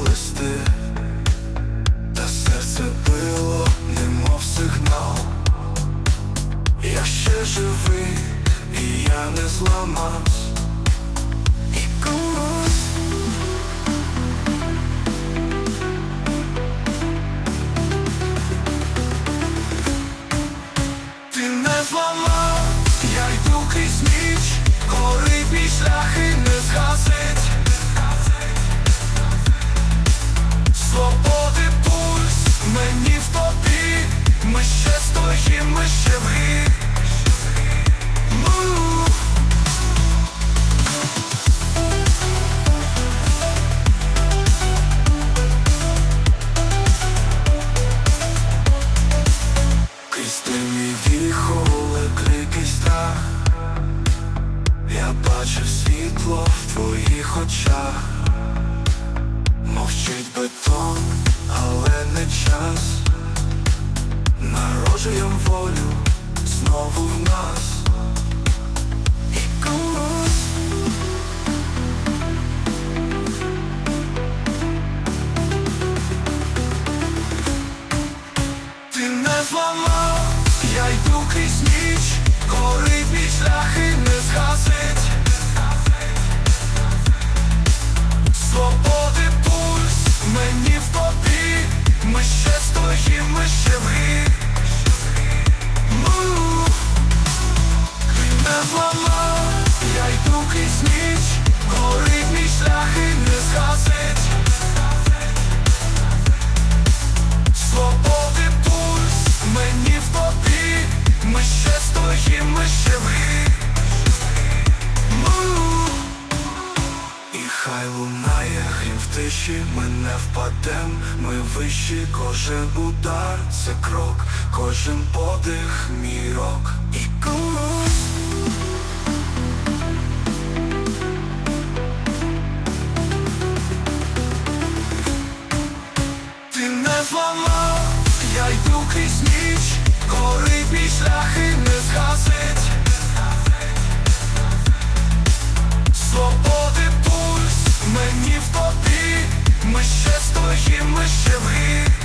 листи, та серце било, немов сигнал. Я ще живий, і я не зламався. Ти не зламав, я йду крізь ніч, гори мій шлях ще стоїм, ми ще в грі. Ну, Крізь темні крики страх. Я бачив світло в твоїх очах Народжуєм волю знову в нас. І комусь. Ти не зламав, я йду крізь ніч, гори ми. Ну, і хай лунає грім в тиші, ми не впадем, ми вищі, кожен удар це крок, кожен подих мій рок. І комусь Ти не зламав, я йду крізь ніч, гори мій шлях не згасить. моїм мишевим